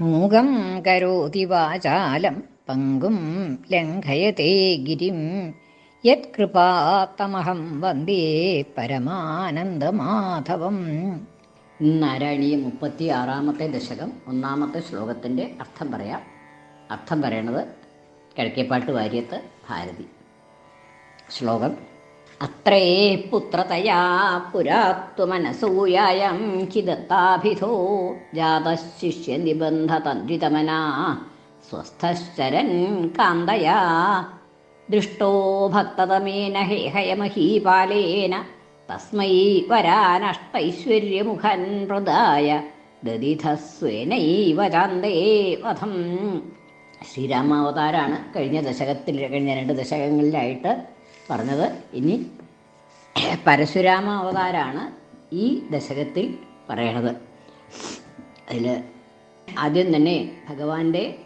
മൂകം കരോതി വാചാലം പങ്കും ലംഘയത്തെ ഗിരിം. യത്കൃപാത്തമഹം വന്ദേ പരമാനന്ദമാധവം. നാരായണീയ മുപ്പത്തി ആറാമത്തെ ദശകം ഒന്നാമത്തെ ശ്ലോകത്തിന്റെ അർത്ഥം പറയാം. അർത്ഥം പറയണത് കിഴക്കേപ്പാട്ട് വാര്യത്ത് ഭാരതി. ശ്ലോകം അത്രേ പുത്രതയാ പുരാത്വമനസൂയായം കിദത്താഭിധോ ജാതശിഷ്യനിബന്ധതന്ത്രിതമനാ സ്വസ്ഥശ്ചരൻ കാന്തയാ. ദൃഷ്ടോ ഭക്തതമേന ഹേഹയമഹീപാലേന തസ്മൈ വരാനഷ്ടൈശ്വര്യമുഖൻ പ്രദായ ദതിധസ്വേനൈവ ചാന്തേ വധം. ശ്രീരാമാവതാരാണ് കഴിഞ്ഞ ദശകത്തിൽ കഴിഞ്ഞ രണ്ട് ദശകങ്ങളിലായിട്ട് പറഞ്ഞത്. ഇനി പരശുരാമ അവതാരമാണ് ഈ ദശകത്തിൽ പറയണത്. അതിൽ ആദ്യം തന്നെ ഭഗവാന്റെ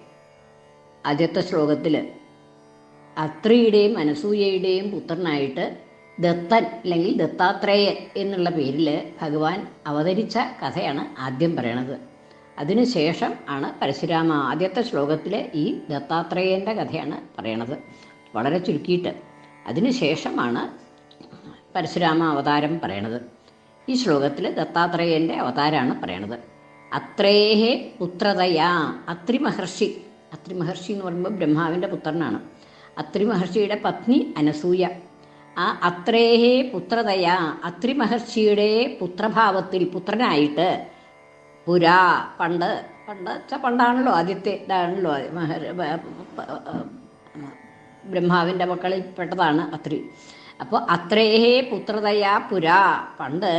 ആദ്യത്തെ ശ്ലോകത്തിൽ അത്രിയുടെയും അനസൂയയുടെയും പുത്രനായിട്ട് ദത്തൻ അല്ലെങ്കിൽ ദത്താത്രേയൻ എന്നുള്ള പേരിൽ ഭഗവാൻ അവതരിച്ച കഥയാണ് ആദ്യം പറയണത്. അതിനുശേഷം ആണ് പരശുരാമ ആദ്യത്തെ ശ്ലോകത്തിൽ ഈ ദത്താത്രേയന്റെ കഥയാണ് പറയണത്. വളരെ ചുരുക്കിയിട്ട്. അതിനുശേഷമാണ് പരശുരാമ അവതാരം പറയണത് ഈ ശ്ലോകത്തിൽ ദത്താത്രേയന്റെ അവതാരമാണ് പറയണത് അത്രേഹേ പുത്രതയാ അത്രിമഹർഷി അത്രിമഹർഷി അത്രി മഹർഷി എന്ന് പറയുമ്പോൾ ബ്രഹ്മാവിന്റെ പുത്രനാണ് അത്രിമഹർഷിയുടെ പത്നി അനസൂയ ആ അത്രേഹേ പുത്രതയാ അത്രിമഹർഷിയുടെ പുത്രഭാവത്തിൽ പുത്രനായിട്ട് പുരാ പണ്ട് പണ്ട് പണ്ടാണല്ലോ ആദ്യത്തെ ഇതാണല്ലോ ബ്രഹ്മാവിന്റെ മക്കളിൽ പെട്ടതാണ് അത്രി അപ്പോൾ അത്രേഹേ പുത്രതയാ പുരാ. പണ്ട്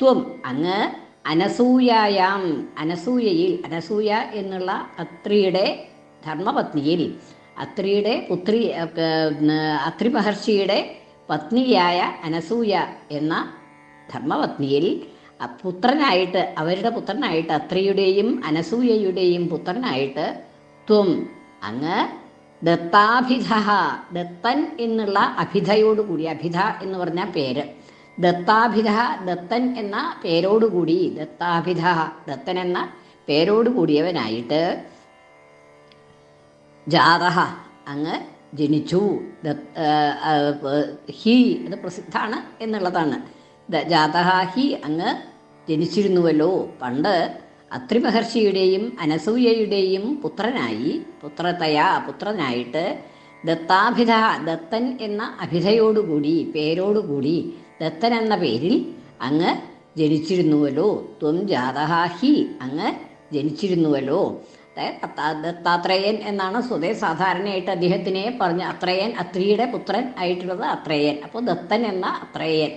ത്വം അങ്ങ് അനസൂയായാം. അനസൂയയിൽ അനസൂയ എന്നുള്ള അത്രിയുടെ ധർമ്മപത്നിയിൽ അത്രിയുടെ പുത്രി അത്രി മഹർഷിയുടെ പത്നിയായ അനസൂയ എന്ന ധർമ്മപത്നിയിൽ പുത്രനായിട്ട് അവരുടെ പുത്രനായിട്ട് അത്രയുടെയും അനസൂയയുടെയും പുത്രനായിട്ട് ത്വം അങ്ങ് ദത്താഭിധ ദത്തൻ എന്നുള്ള അഭിധയോടുകൂടി അഭിധ എന്ന് പറഞ്ഞ പേര്. ദത്താഭിധ ദത്തൻ എന്ന പേരോടുകൂടി ദത്താഭിധ ദത്തൻ എന്ന പേരോടുകൂടിയവനായിട്ട് ജാതഹ അങ്ങ് ജനിച്ചു. ഹി അത് പ്രസിദ്ധാണ് എന്നുള്ളതാണ്. ജാതഹ ഹി അങ്ങ് ജനിച്ചിരുന്നുവല്ലോ. പണ്ട് അത്രി മഹർഷിയുടെയും അനസൂയയുടെയും പുത്രനായി പുത്രതയാ പുത്രനായിട്ട് ദത്താഭിധ ദത്തൻ എന്ന അഭിധയോടുകൂടി പേരോടുകൂടി ദത്തൻ എന്ന പേരിൽ അങ്ങ് ജനിച്ചിരുന്നുവല്ലോ. ത്വം ജാതഹാഹി അങ്ങ് ജനിച്ചിരുന്നുവല്ലോ. ദത്താത്രേയൻ എന്നാണ് സ്വതേ സാധാരണയായിട്ട് അദ്ദേഹത്തിനെ പറഞ്ഞ അത്രയൻ അത്രിയുടെ പുത്രൻ ആയിട്ടുള്ളത് അത്രയൻ. അപ്പോൾ ദത്തൻ എന്ന അത്രയൻ.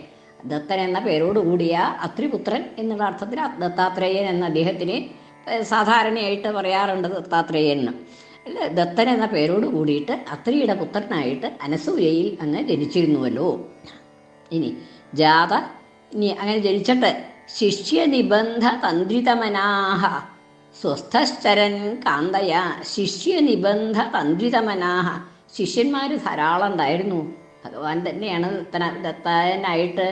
ദത്തൻ എന്ന പേരോടുകൂടിയ അത്രിപുത്രൻ എന്നുള്ള അർത്ഥത്തിൽ ദത്താത്രേയൻ എന്ന അദ്ദേഹത്തിന് സാധാരണയായിട്ട് പറയാറുണ്ട് ദത്താത്രേയന്. അല്ല ദത്തൻ എന്ന പേരോട് കൂടിയിട്ട് അത്രിയുടെ പുത്രനായിട്ട് അനസൂയയിൽ അങ്ങ് ജനിച്ചിരുന്നുവല്ലോ. ഇനി ജാത ഇനി അങ്ങനെ ജനിച്ചിട്ട് ശിഷ്യ നിബന്ധ തന്ത്രിതമനാഹ സ്വസ്ഥശ്ചരൻ കാന്തയ ശിഷ്യനിബന്ധ തന്ത്രിതമനാഹ ശിഷ്യന്മാർ ധാരാളം ഉണ്ടായിരുന്നു. ഭഗവാൻ തന്നെയാണ് ദത്തായനായിട്ട്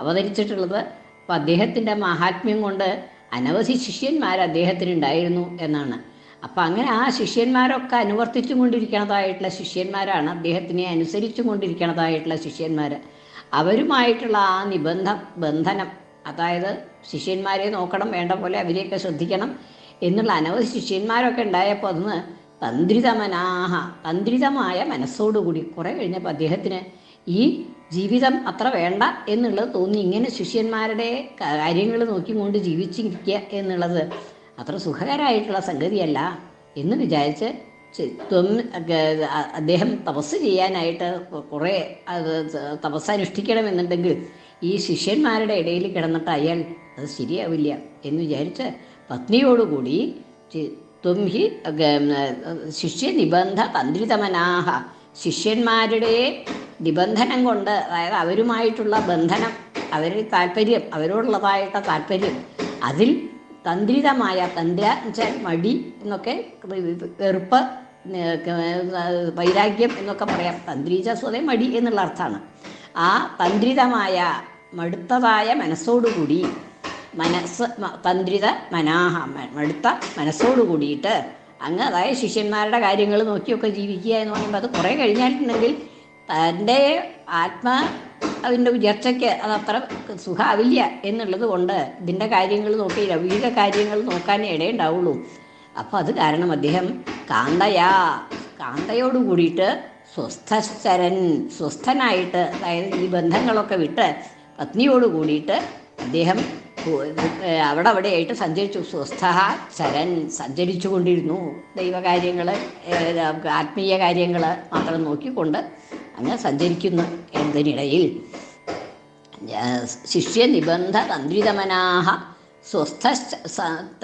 അവതരിച്ചിട്ടുള്ളത്. അപ്പം അദ്ദേഹത്തിന്റെ മഹാത്മ്യം കൊണ്ട് അനവധി ശിഷ്യന്മാർ അദ്ദേഹത്തിന് ഉണ്ടായിരുന്നു എന്നാണ്. അപ്പം അങ്ങനെ ആ ശിഷ്യന്മാരൊക്കെ അനുവർത്തിച്ചു കൊണ്ടിരിക്കണതായിട്ടുള്ള ശിഷ്യന്മാരാണ് അദ്ദേഹത്തിനെ അനുസരിച്ചു കൊണ്ടിരിക്കണതായിട്ടുള്ള ശിഷ്യന്മാർ അവരുമായിട്ടുള്ള ആ നിബന്ധ ബന്ധനം അതായത് ശിഷ്യന്മാരെ നോക്കണം വേണ്ട പോലെ അവരെയൊക്കെ ശ്രദ്ധിക്കണം എന്നുള്ള അനവധി ശിഷ്യന്മാരൊക്കെ ഉണ്ടായപ്പോൾ അന്ന് തന്ത്രിതമനാഹ. തന്ത്രിതമായ മനസ്സോടുകൂടി കുറെ കഴിഞ്ഞപ്പോൾ അദ്ദേഹത്തിന് ഈ ജീവിതം അത്ര വേണ്ട എന്നുള്ളത് തോന്നി. ഇങ്ങനെ ശിഷ്യന്മാരുടെ കാര്യങ്ങൾ നോക്കിക്കൊണ്ട് ജീവിച്ചിരിക്കുക എന്നുള്ളത് അത്ര സുഖകരമായിട്ടുള്ള സംഗതിയല്ല എന്ന് വിചാരിച്ച് അദ്ദേഹം തപസ് ചെയ്യാനായിട്ട് കുറേ തപസ് അനുഷ്ഠിക്കണമെന്നുണ്ടെങ്കിൽ ഈ ശിഷ്യന്മാരുടെ ഇടയിൽ കിടന്നിട്ട് അയാൾ അത് ശരിയാവില്ല എന്ന് വിചാരിച്ച് പത്നിയോടുകൂടി ത്വം ഹി ശിഷ്യനിബന്ധ തന്ത്രിതമനാഹ ശിഷ്യന്മാരുടെ നിബന്ധനം കൊണ്ട് അതായത് അവരുമായിട്ടുള്ള ബന്ധനം അവരുടെ താല്പര്യം അവരോടുള്ളതായിട്ട താല്പര്യം അതിൽ തന്ത്രിതമായ തന്ത്ര വെച്ചാൽ മടി എന്നൊക്കെ വെറുപ്പ് വൈരാഗ്യം എന്നൊക്കെ പറയാം. തന്ത്രീച്ച സ്വതേ മടി എന്നുള്ള അർത്ഥമാണ്. ആ തന്ത്രിതമായ മടുത്തതായ മനസ്സോടുകൂടി മനസ്സ് തന്ത്രിത മനാഹ മടുത്ത മനസ്സോട് കൂടിയിട്ട് അങ്ങ് അതായത് ശിഷ്യന്മാരുടെ കാര്യങ്ങൾ നോക്കിയൊക്കെ ജീവിക്കുക എന്ന് പറയുമ്പോൾ അത് കുറേ കഴിഞ്ഞായിട്ടുണ്ടെങ്കിൽ തന്റെ ആത്മാ അതിന്റെ ഉയർച്ചയ്ക്ക് അത് അത്ര സുഖാവില്ല എന്നുള്ളത് കൊണ്ട് ഇതിന്റെ കാര്യങ്ങൾ നോക്കി ലൗകിക കാര്യങ്ങൾ നോക്കാനേ ഇടയുണ്ടാവുള്ളൂ അപ്പോൾ അത് കാരണം അദ്ദേഹം കാന്തയാ കാന്തയോട് കൂടിയിട്ട് സ്വസ്ഥശരൻ സ്വസ്ഥനായിട്ട് അതായത് ഈ ബന്ധങ്ങളൊക്കെ വിട്ട് പത്നിയോട് കൂടിയിട്ട് അദ്ദേഹം ഏഹ് അവിടെ ആയിട്ട് സഞ്ചരിച്ചു. സ്വസ്ഥ ശരൻ സഞ്ചരിച്ചു കൊണ്ടിരുന്നു ദൈവകാര്യങ്ങൾ ആത്മീയ കാര്യങ്ങൾ മാത്രം നോക്കിക്കൊണ്ട് അങ്ങ് സഞ്ചരിക്കുന്നു ശിഷ്യ നിബന്ധ തന്ത്രിതമനാഹ സ്വസ്ഥ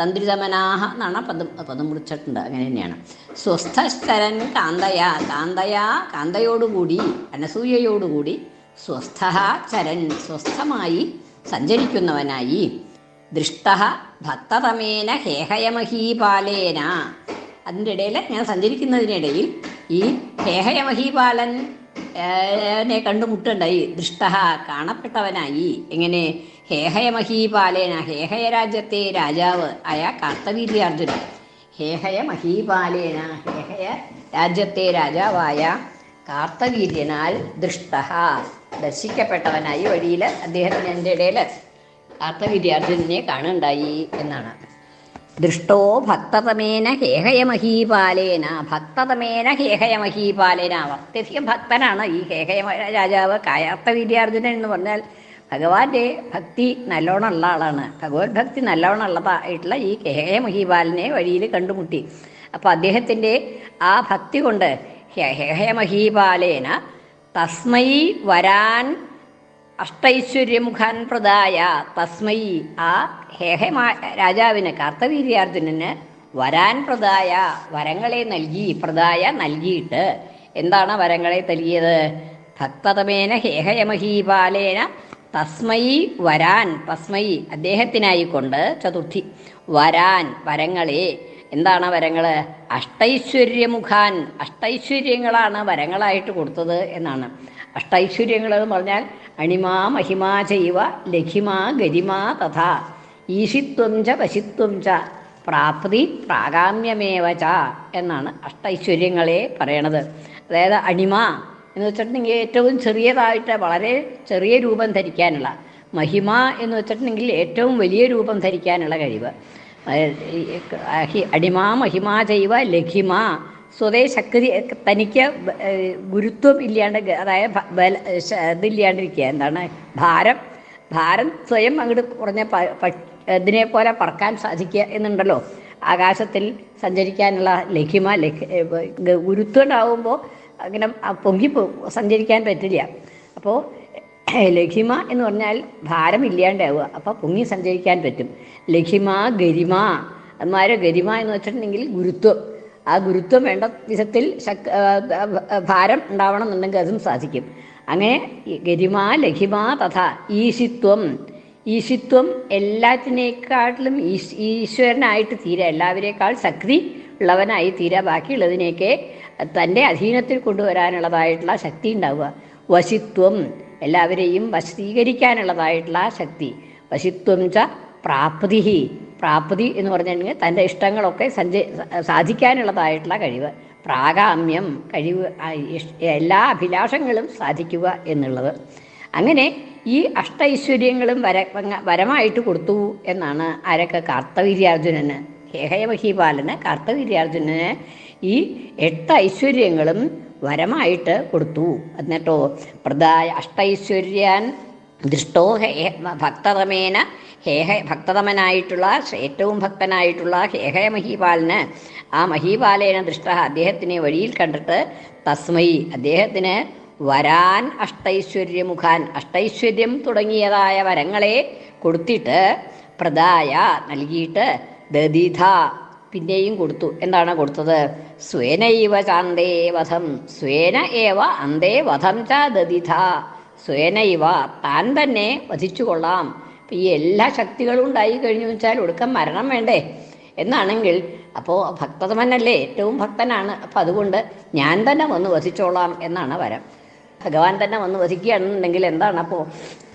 തന്ത്രിതമനാഹ എന്നാണ് പദം പദം മുറിച്ചിട്ടുണ്ട്. അങ്ങനെ തന്നെയാണ്. സ്വസ്ഥശ്ചരൻ കാന്തയ കാന്തയ കാന്തയോടുകൂടി അനസൂയയോടുകൂടി സ്വസ്ഥ ചരൻ സ്വസ്ഥമായി സഞ്ചരിക്കുന്നവനായി. ദൃഷ്ട ഭക്തതമേന ഹേഹയമഹീപാലേന അതിന്റെ ഇടയിൽ ഞാൻ സഞ്ചരിക്കുന്നതിനിടയിൽ ഈ ഹേഹയമഹീപാലൻ കണ്ടുമുട്ടുണ്ടായി ദൃഷ്ട കാണപ്പെട്ടവനായി. എങ്ങനെ? ഹേഹയമഹീപാലേന ഹേഹയരാജ്യത്തെ രാജാവ് ആയ കാർത്തവീര്യാർജുനൻ. ഹേഹയമഹീപാലേന ഹേഹയ രാജ്യത്തെ രാജാവായ കാർത്തവീര്യനാൽ ദൃഷ്ട ദർശിക്കപ്പെട്ടവനായി വഴിയിൽ അദ്ദേഹത്തിന് എന്റെ ഇടയിൽ അർത്ഥവിദ്യാർത്ഥിനെ കാണുണ്ടായി എന്നാണ്. ദൃഷ്ടോ ഭക്തതമേന ഹേഹയമഹീപാലേന ഭക്തതമേന ഹേഹയമഹീപാലേന അത്യധികം ഭക്തനാണ് ഈ ഹേഹയമ രാജാവ് കായാർത്ഥ വിദ്യാർജുനൻ എന്ന് പറഞ്ഞാൽ ഭഗവാന്റെ ഭക്തി നല്ലോണമുള്ള ആളാണ്. ഭഗവത് ഭക്തി നല്ലോണമുള്ളതായിട്ടുള്ള ഈ ഹേഹയമഹീപാലനെ വഴിയിൽ കണ്ടുമുട്ടി. അപ്പോൾ അദ്ദേഹത്തിന്റെ ആ ഭക്തി കൊണ്ട് ഹേഹയമഹീപാലേന തസ്മൈ വരാൻ അഷ്ടൈശ്വര്യമുഖാൻ പ്രദായ. തസ്മൈ ആ ഹേഹമാ രാജാവിന് കാർത്തവീര്യാർജുനന് വരാൻ പ്രദായ. വരങ്ങളെ നൽകി പ്രദായ നൽകിയിട്ട് എന്താണ് വരങ്ങളെ നൽകിയത് ഭക്തതമേന ഹേഹയമഹീപാലേന തസ്മൈ വരാൻ. തസ്മൈ അദ്ദേഹത്തിനായിക്കൊണ്ട് ചതുർത്ഥി. വരാൻ വരങ്ങളെ എന്താണ് വരങ്ങൾ അഷ്ടൈശ്വര്യമുഖാൻ. അഷ്ടൈശ്വര്യങ്ങളാണ് വരങ്ങളായിട്ട് കൊടുത്തത് എന്നാണ്. അഷ്ടൈശ്വര്യങ്ങൾ എന്ന് പറഞ്ഞാൽ അണിമാ മഹിമാ ചൈവ ലഖിമാ ഗരിമാ തഥാ. ഈശിത്വം ച വശിത്വം ച. പ്രാപ്തി പ്രാഗാമ്യമേവ ച എന്നാണ് അഷ്ടൈശ്വര്യങ്ങളെ പറയണത്. അതായത് അണിമ എന്ന് വെച്ചിട്ടുണ്ടെങ്കിൽ ഏറ്റവും ചെറിയതായിട്ട് വളരെ ചെറിയ രൂപം ധരിക്കാനുള്ള. മഹിമ എന്ന് വെച്ചിട്ടുണ്ടെങ്കിൽ ഏറ്റവും വലിയ രൂപം ധരിക്കാനുള്ള കഴിവ്. അടിമാ മഹിമാ ജൈവ ലഘിമ. സ്വതേ ശക്തി തനിക്ക് ഗുരുത്വം ഇല്ലാണ്ട് അതായത് ബല ഇതില്ലാണ്ടിരിക്കുക. എന്താണ്? ഭാരം. ഭാരം സ്വയം അങ്ങോട്ട് കുറഞ്ഞ ഇതിനെ പോലെ പറക്കാൻ സാധിക്കുക എന്നുണ്ടല്ലോ. ആകാശത്തിൽ സഞ്ചരിക്കാനുള്ള ലഘിമ ലഘ ഗുരുത്വം ഉണ്ടാവുമ്പോൾ അങ്ങനെ പൊങ്ങി സഞ്ചരിക്കാൻ പറ്റില്ല. അപ്പോൾ ലഘിമ എന്ന് പറഞ്ഞാൽ ഭാരം ഇല്ലാണ്ടാവുക അപ്പോൾ പൊങ്ങി സഞ്ചരിക്കാൻ പറ്റും. ലഘിമ ഗരിമ അന്മാരെ ഗരിമ എന്ന് വെച്ചിട്ടുണ്ടെങ്കിൽ ഗുരുത്വം. ആ ഗുരുത്വം വേണ്ട വിധത്തിൽ ശക് ഭാരം ഉണ്ടാവണം എന്നുണ്ടെങ്കിൽ അതും സാധിക്കും. അങ്ങനെ ഗരിമ ലഘിമ തഥ ഈശിത്വം. ഈശിത്വം എല്ലാത്തിനേക്കാട്ടിലും ഈശ് ഈശ്വരനായിട്ട് തീരെ. എല്ലാവരേക്കാൾ ശക്തി ഉള്ളവനായി തീരെ. ബാക്കിയുള്ളതിനെയൊക്കെ തന്റെ അധീനത്തിൽ കൊണ്ടുവരാനുള്ളതായിട്ടുള്ള ശക്തി ഉണ്ടാവുക. വശിത്വം. എല്ലാവരെയും വശീകരിക്കാനുള്ളതായിട്ടുള്ള ശക്തി. വശിത്വം ച പ്രാപ്തിഹി പ്രാപ്തി. എന്ന് പറഞ്ഞിട്ടുണ്ടെങ്കിൽ തന്റെ ഇഷ്ടങ്ങളൊക്കെ സഞ്ച സാധിക്കാനുള്ളതായിട്ടുള്ള കഴിവ്. പ്രാഗാമ്യം കഴിവ് എല്ലാ അഭിലാഷങ്ങളും സാധിക്കുക എന്നുള്ളത്. അങ്ങനെ ഈ അഷ്ടൈശ്വര്യങ്ങളും വര വരമായിട്ട് കൊടുത്തു എന്നാണ് ആരൊക്കെ? കാർത്തവീര്യാർജുനന്. ഹേഹയമഹീപാലന് കാർത്തവീര്യാർജുനന് ഈ എട്ട് ഐശ്വര്യങ്ങളും വരമായിട്ട് കൊടുത്തു. എന്നിട്ടോ പ്രദായ അഷ്ടൈശ്വര്യാൻ ദൃഷ്ടോ ഭക്തതമേന ഹേഹ ഭക്തതമനായിട്ടുള്ള ഏറ്റവും ഭക്തനായിട്ടുള്ള ഹേഹയ മഹീപാലന് ആ മഹീപാലേന ദൃഷ്ട അദ്ദേഹത്തിനെ വഴിയിൽ കണ്ടിട്ട് തസ്മൈ. അദ്ദേഹത്തിന് വരാൻ അഷ്ടൈശ്വര്യമുഖാൻ അഷ്ടൈശ്വര്യം തുടങ്ങിയതായ വരങ്ങളെ കൊടുത്തിട്ട് പ്രദായ നൽകിയിട്ട് ദതിഥ പിന്നെയും കൊടുത്തു. എന്താണ് കൊടുത്തത്? സ്വേനൈവ ചാന്തേ വധം. സ്വേന ഏവ അന്തേ വധം ച ദതിഥ. സ്വേനൈവ താൻ തന്നെ വധിച്ചു കൊള്ളാം. ഈ എല്ലാ ശക്തികളും ഉണ്ടായി കഴിഞ്ഞു വെച്ചാൽ ഒടുക്കം മരണം വേണ്ടേ? എന്നാണെങ്കിൽ അപ്പോൾ ഭക്തതമനല്ലേ ഏറ്റവും ഭക്തനാണ്. അപ്പം അതുകൊണ്ട് ഞാൻ തന്നെ വന്ന് വധിച്ചോളാം എന്നാണ് വരം. ഭഗവാൻ തന്നെ വന്ന് വധിക്കുകയാണെന്നുണ്ടെങ്കിൽ എന്താണ് അപ്പോൾ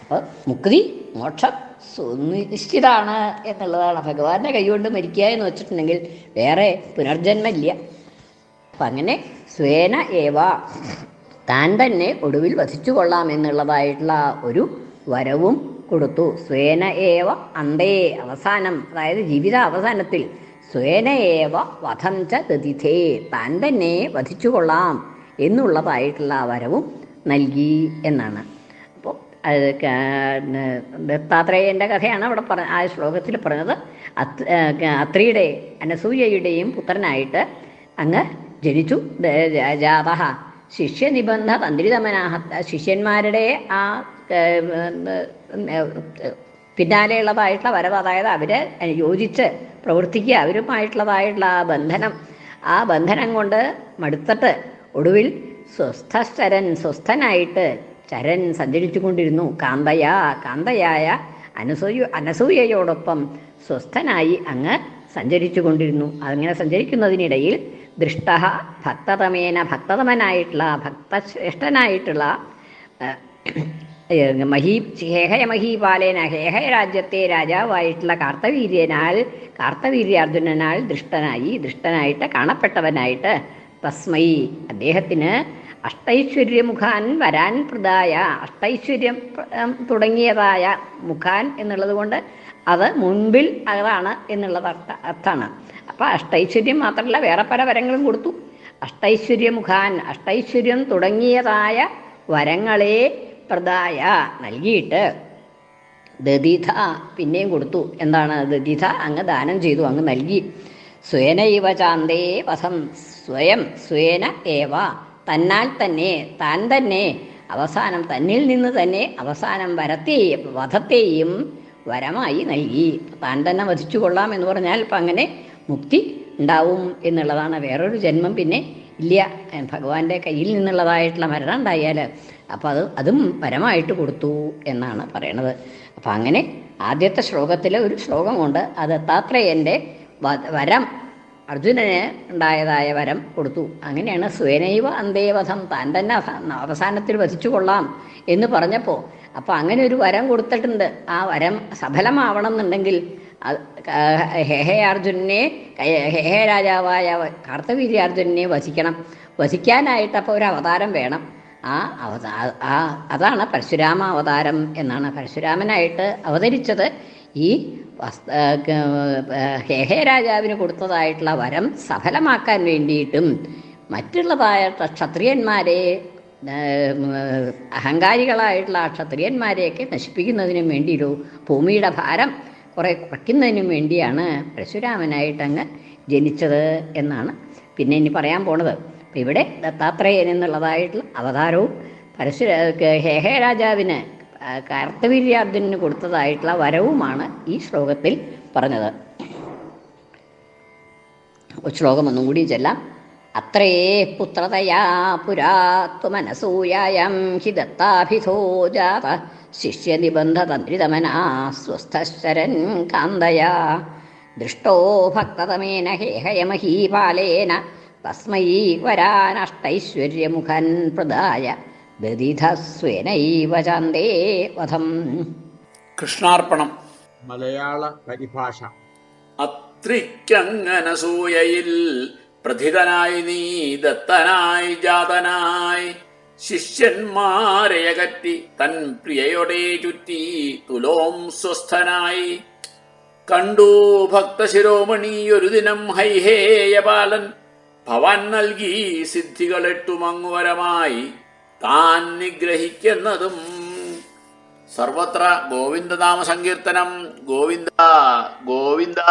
അപ്പോൾ മുക്തി മോക്ഷം സുനിശ്ചിതാണ് എന്നുള്ളതാണ്. ഭഗവാന്റെ കൈകൊണ്ട് മരിക്കുക എന്ന് വെച്ചിട്ടുണ്ടെങ്കിൽ വേറെ പുനർജന്മമില്ല. അപ്പം അങ്ങനെ സ്വേന ഏവ താൻ തന്നെ ഒടുവിൽ വധിച്ചു കൊള്ളാം എന്നുള്ളതായിട്ടുള്ള ഒരു വരവും കൊടുത്തു. സ്വേന ഏവ അന്തേ അവസാനം അതായത് ജീവിത അവസാനത്തിൽ സ്വേന ഏവ വധം ച ദതിഥേ താൻ തന്നെ വധിച്ചു കൊള്ളാം എന്നുള്ളതായിട്ടുള്ള വരവും നൽകി എന്നാണ്. അത് ദത്താത്രേയന്റെ കഥയാണ് അവിടെ പറഞ്ഞ ആ ശ്ലോകത്തിൽ പറഞ്ഞത്. അത് അത്രിയുടെ അനസൂയയുടെയും പുത്രനായിട്ട് അങ്ങ് ജനിച്ചു. ജാത ശിഷ്യനിബന്ധ തന്ത്രിതമനാഹ ശിഷ്യന്മാരുടെ ആ പിന്നാലെയുള്ളതായിട്ടുള്ള വരവ് അതായത് അവരെ യോജിച്ച് പ്രവർത്തിക്കുക അവരുമായിട്ടുള്ളതായിട്ടുള്ള ആ ബന്ധനം ആ ബന്ധനം കൊണ്ട് മടുത്തിട്ട് ഒടുവിൽ സ്വസ്ഥചരൻ സ്വസ്ഥനായിട്ട് ചരൻ സഞ്ചരിച്ചു കൊണ്ടിരുന്നു കാന്തയ കാന്തയായ അനസൂയ അനസൂയയോടൊപ്പം സ്വസ്ഥനായി അങ്ങ് സഞ്ചരിച്ചു കൊണ്ടിരുന്നു അങ്ങനെ സഞ്ചരിക്കുന്നതിനിടയിൽ ദൃഷ്ട ഭക്തതമേന ഭക്തതമനായിട്ടുള്ള ഭക്തശ്രേഷ്ഠനായിട്ടുള്ള മഹീ ഹേഹയ മഹീപാലേന ഹേഹയ രാജ്യത്തെ രാജാവായിട്ടുള്ള കാർത്തവീര്യനാൽ കാർത്തവീര്യാർജുനനാൽ ദൃഷ്ടനായി ദൃഷ്ടനായിട്ട് കാണപ്പെട്ടവനായിട്ട് തസ്മൈ അദ്ദേഹത്തിന് അഷ്ടൈശ്വര്യമുഖാൻ വരാൻ പ്രദായ. അഷ്ടൈശ്വര്യം തുടങ്ങിയതായ മുഖാൻ എന്നുള്ളത് കൊണ്ട് അത് മുൻപിൽ അതാണ് എന്നുള്ളത് അർത്ഥ അർത്ഥമാണ്. അപ്പം അഷ്ടൈശ്വര്യം മാത്രമല്ല വേറെ പല വരങ്ങളും കൊടുത്തു. അഷ്ടൈശ്വര്യമുഖാൻ അഷ്ടൈശ്വര്യം തുടങ്ങിയതായ വരങ്ങളെ പ്രദായ നൽകിയിട്ട് ദതിഥ പിന്നെയും കൊടുത്തു. എന്താണ്? ദതിഥ അങ്ങ് ദാനം ചെയ്തു അങ്ങ് നൽകി. സ്വേന ഇവ ചാന്തേ വസം സ്വയം സ്വേന ഏവ. തന്നാൽ തന്നെ താൻ തന്നെ അവസാനം തന്നിൽ നിന്ന് തന്നെ അവസാനം വരത്തെയും വധത്തെയും വരമായി നൽകി. താൻ തന്നെ വധിച്ചു കൊള്ളാം എന്ന് പറഞ്ഞാൽ ഇപ്പം അങ്ങനെ മുക്തി ഉണ്ടാവും എന്നുള്ളതാണ് വേറൊരു ജന്മം പിന്നെ ഇല്ല. ഭഗവാന്റെ കയ്യിൽ നിന്നുള്ളതായിട്ടുള്ള മരണം ഉണ്ടായാൽ അപ്പം അത് അതും പരമായിട്ട് കൊടുത്തു എന്നാണ് പറയണത്. അപ്പം അങ്ങനെ ആദ്യത്തെ ശ്ലോകത്തിലെ ഒരു ശ്ലോകമുണ്ട് അത് താത്രേയന്റെ വരം അർജുനന് ഉണ്ടായതായ വരം കൊടുത്തു. അങ്ങനെയാണ് സ്വനൈവ അന്തേവധം താൻ തന്നെ അവസാനത്തിൽ വധിച്ചു കൊള്ളാം എന്ന് പറഞ്ഞപ്പോൾ അപ്പോൾ അങ്ങനെ ഒരു വരം കൊടുത്തിട്ടുണ്ട്. ആ വരം സഫലമാവണം എന്നുണ്ടെങ്കിൽ ഹേ അർജുനെ ഹേ രാജാവായ കാർത്തവീര്യാർജുനെ വധിക്കണം. വധിക്കാനായിട്ട് അപ്പോൾ ഒരു അവതാരം വേണം. ആ അവതാ ആ അതാണ് പരശുരാമ അവതാരം എന്നാണ്. പരശുരാമനായിട്ട് അവതരിച്ചത് ഈ ഹേഹേ രാജാവിന് കൊടുത്തതായിട്ടുള്ള വരം സഫലമാക്കാൻ വേണ്ടിയിട്ടും മറ്റുള്ളതായ ക്ഷത്രിയന്മാരെ അഹങ്കാരികളായിട്ടുള്ള ക്ഷത്രിയന്മാരെയൊക്കെ നശിപ്പിക്കുന്നതിനും വേണ്ടി ഒരു ഭൂമിയുടെ ഭാരം കുറെ കുറയ്ക്കുന്നതിനും വേണ്ടിയാണ് പരശുരാമനായിട്ട് അങ്ങ് ജനിച്ചത് എന്നാണ് പിന്നെ ഇനി പറയാൻ പോണത്. ഇവിടെ ദത്താത്രേയൻ എന്നുള്ളതായിട്ടുള്ള അവതാരവും പരശുര ഹേഹേ രാജാവിന് കാർത്തവീര്യാർജുനന് കൊടുത്തതായിട്ടുള്ള വരവുമാണ് ഈ ശ്ലോകത്തിൽ പറഞ്ഞത്. ശ്ലോകം ഒന്നും കൂടി ചെല്ലാം. അത്രേ പുത്രതയാ പുരാ ത്വമനസൂയായം ഹി ദത്താഭിധോ ജാത ശിഷ്യനിബന്ധതന്ത്രിതമനാ സ്വസ്ഥശ്ചരൻ കാന്തയാ. ദൃഷ്ടോ ഭക്തതമേന ഹേഹയമഹീപാലേന തസ്മൈ വരാനഷ്ടൈശ്വര്യമുഖൻ പ്രദായ. ദതിധസ്വേനൈവ ചാന്തേ വധം. കൃഷ്ണാർപ്പണം. മലയാള പരിഭാഷ. അത്രിക്കങ്ങനസൂയയിൽ പ്രഥിതനായി നീ ദത്തനായി ജാതനായി ശിഷ്യന്മാരെ അകറ്റി തൻ പ്രിയയുടെ ചുറ്റി തുലോം സ്വസ്ഥനായി. കണ്ടു ഭക്തശിരോമണി ഒരു ദിനം ഹൈഹേയ ബാലൻ ഭവാൻ നൽകി സിദ്ധികൾ എട്ടുമങ്ങുവരമായി താൻ നിഗ്രഹിക്കുന്നതും സർവത്ര ഗോവിന്ദനാമ സങ്കീർത്തനം ഗോവിന്ദ ഗോവിന്ദ